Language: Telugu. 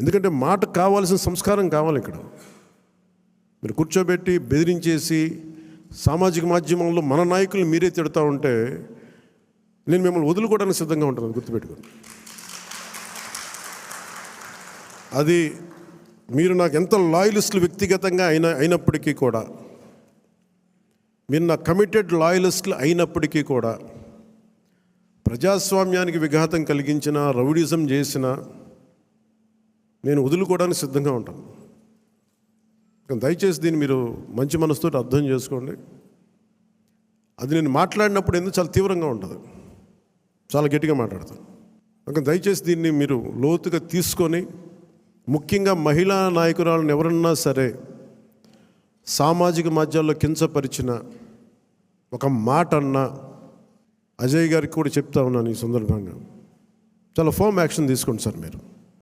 ఎందుకంటే మాట కావాల్సిన సంస్కారం కావాలి ఇక్కడ. మీరు కూర్చోబెట్టి బెదిరించేసి సామాజిక మాధ్యమంలో మన నాయకులు మీరే తిడతా ఉంటే నేను మిమ్మల్ని వదులుకోవడానికి సిద్ధంగా ఉంటాను గుర్తుపెట్టుకోండి. అది మీరు నాకు ఎంత లాయలిస్టులు వ్యక్తిగతంగా అయిన అయినప్పటికీ కూడా మీరు నా కమిటెడ్ లాయలిస్టులు అయినప్పటికీ కూడా ప్రజాస్వామ్యానికి విఘాతం కలిగించిన రౌడిజం చేసిన నేను వదులుకోవడానికి సిద్ధంగా ఉంటాను. కానీ దయచేసి దీన్ని మీరు మంచి మనసుతో అర్థం చేసుకోండి. అది నేను మాట్లాడినప్పుడు ఎందుకు చాలా తీవ్రంగా ఉంటుంది. చాలా గట్టిగా మాట్లాడతాను. ఇంకా దయచేసి దీన్ని మీరు లోతుగా తీసుకొని ముఖ్యంగా మహిళా నాయకురాలను ఎవరన్నా సరే సామాజిక మాధ్యాల్లో కించపరిచిన ఒక మాట అన్న అజయ్ గారికి కూడా చెప్తా ఉన్నాను ఈ సందర్భంగా. చాలా ఫోమ్ యాక్షన్ తీసుకోండి సార్ మీరు.